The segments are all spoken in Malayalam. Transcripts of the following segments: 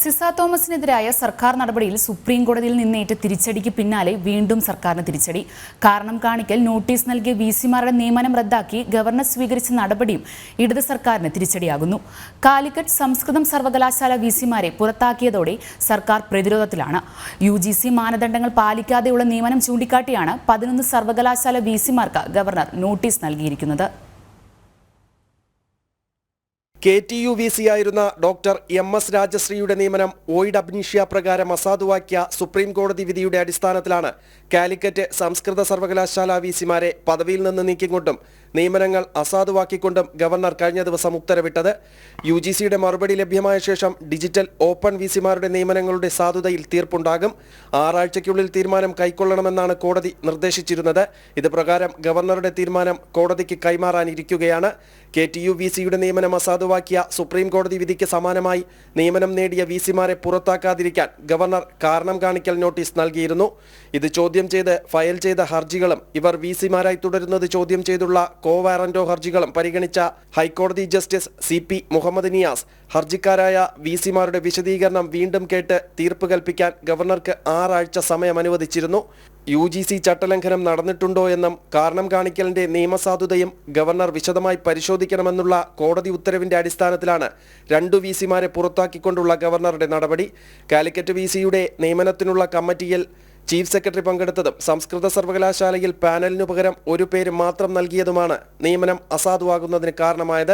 സിസ തോമസിനെതിരായ സർക്കാർ നടപടിയിൽ സുപ്രീം കോടതിയിൽ നിന്നേറ്റ തിരിച്ചടിക്ക് പിന്നാലെ വീണ്ടും സർക്കാരിന് തിരിച്ചടി. കാരണം കാണിക്കൽ നോട്ടീസ് നൽകിയ വി സിമാരുടെ നിയമനം റദ്ദാക്കി ഗവർണർ സ്വീകരിച്ച നടപടിയും ഇടത് സർക്കാരിന് തിരിച്ചടിയാകുന്നു. കാലിക്കറ്റ് സംസ്കൃതം സർവകലാശാല വി സിമാരെ പുറത്താക്കിയതോടെ സർക്കാർ പ്രതിരോധത്തിലാണ്. യു ജി സി മാനദണ്ഡങ്ങൾ പാലിക്കാതെയുള്ള നിയമനം ചൂണ്ടിക്കാട്ടിയാണ് പതിനൊന്ന് സർവകലാശാല വി സിമാർക്ക് ഗവർണർ നോട്ടീസ് നൽകിയിരിക്കുന്നത്. K T U V C ആയിരുന്ന ഡോക്ടർ എം എസ് രാജശ്രീയുടെ നിയമനം ഓയിഡ് അബ്നീഷ്യ പ്രകാരം അസാധുവാക്കിയ സുപ്രീം കോടതി വിധിയുടെ അടിസ്ഥാനത്തിലാണ് കാലിക്കറ്റ് സംസ്കൃത സർവകലാശാല വി സിമാരെ പദവിയിൽ നിന്ന് നീക്കിക്കൊണ്ടും നിയമനങ്ങൾ അസാധുവാക്കിക്കൊണ്ടും ഗവർണർ കഴിഞ്ഞ ദിവസം ഉത്തരവിട്ടത്. യു ജി സിയുടെ മറുപടി ലഭ്യമായ ശേഷം ഡിജിറ്റൽ ഓപ്പൺ വി സിമാരുടെ നിയമനങ്ങളുടെ സാധുതയിൽ തീർപ്പുണ്ടാകും. ആറാഴ്ചയ്ക്കുള്ളിൽ തീരുമാനം കൈക്കൊള്ളണമെന്നാണ് കോടതി നിർദ്ദേശിച്ചിരുന്നത്. ഇത് പ്രകാരം ഗവർണറുടെ തീരുമാനം കോടതിക്ക് കൈമാറാനിരിക്കുകയാണ്. കെ ടി യു വി സിയുടെ നിയമനം അസാധുവാക്കിയ സുപ്രീം കോടതി വിധിക്ക് സമാനമായി നിയമനം നേടിയ വി സിമാരെ പുറത്താക്കാതിരിക്കാൻ ഗവർണർ കാരണം കാണിക്കൽ നോട്ടീസ് നൽകിയിരുന്നു. ഇത് ചോദ്യം ചെയ്ത് ഫയൽ ചെയ്ത ഹർജികളും ഇവർ വി സിമാരായി തുടരുന്നത് ചോദ്യം ചെയ്തുള്ള കോ വാറന്റോ ഹർജികളും പരിഗണിച്ച ഹൈക്കോടതി justice C P Muhammad Niyas ഹർജിക്കാരായ V സിമാരുടെ വിശദീകരണം വീണ്ടും കേട്ട് തീർപ്പ് കൽപ്പിക്കാൻ ഗവർണർക്ക് ആറാഴ്ച സമയം അനുവദിച്ചിരുന്നു യു ജി സി ചട്ടലംഘനം നടന്നിട്ടുണ്ടോ എന്നും കാരണം കാണിക്കലിന്റെ നിയമസാധുതയും ഗവർണർ വിശദമായി പരിശോധിക്കണമെന്നുള്ള കോടതി ഉത്തരവിന്റെ അടിസ്ഥാനത്തിലാണ് രണ്ടു വി സിമാരെ പുറത്താക്കിക്കൊണ്ടുള്ള ഗവർണറുടെ നടപടി. കാലിക്കറ്റ് വി സിയുടെ നിയമനത്തിനുള്ള കമ്മിറ്റിയിൽ ചീഫ് സെക്രട്ടറി പങ്കെടുത്തതും സംസ്കൃത സർവകലാശാലയിൽ പാനലിനു പകരം ഒരു പേര് മാത്രം നൽകിയതുമാണ് നിയമനം അസാധുവാകുന്നതിന് കാരണമായത്.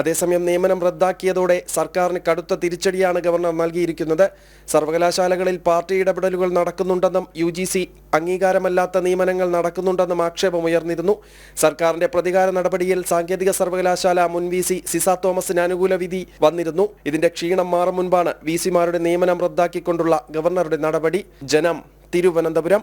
അതേസമയം നിയമനം റദ്ദാക്കിയതോടെ സർക്കാരിന് കടുത്ത തിരിച്ചടിയാണ് ഗവർണർ നൽകിയിരിക്കുന്നത്. സർവകലാശാലകളിൽ പാർട്ടി ഇടപെടലുകൾ നടക്കുന്നുണ്ടെന്നും യു അംഗീകാരമല്ലാത്ത നിയമനങ്ങൾ നടക്കുന്നുണ്ടെന്നും ആക്ഷേപം ഉയർന്നിരുന്നു. സർക്കാരിന്റെ പ്രതികാര നടപടിയിൽ സാങ്കേതിക സർവകലാശാല മുൻ വി സി സിസ തോമസിന് അനുകൂല വിധി വന്നിരുന്നു. ഇതിന്റെ ക്ഷീണം മാറും മുൻപാണ് വി സിമാരുടെ നിയമനം റദ്ദാക്കിക്കൊണ്ടുള്ള ഗവർണറുടെ നടപടി. ജനം തിരുവനന്തപുരം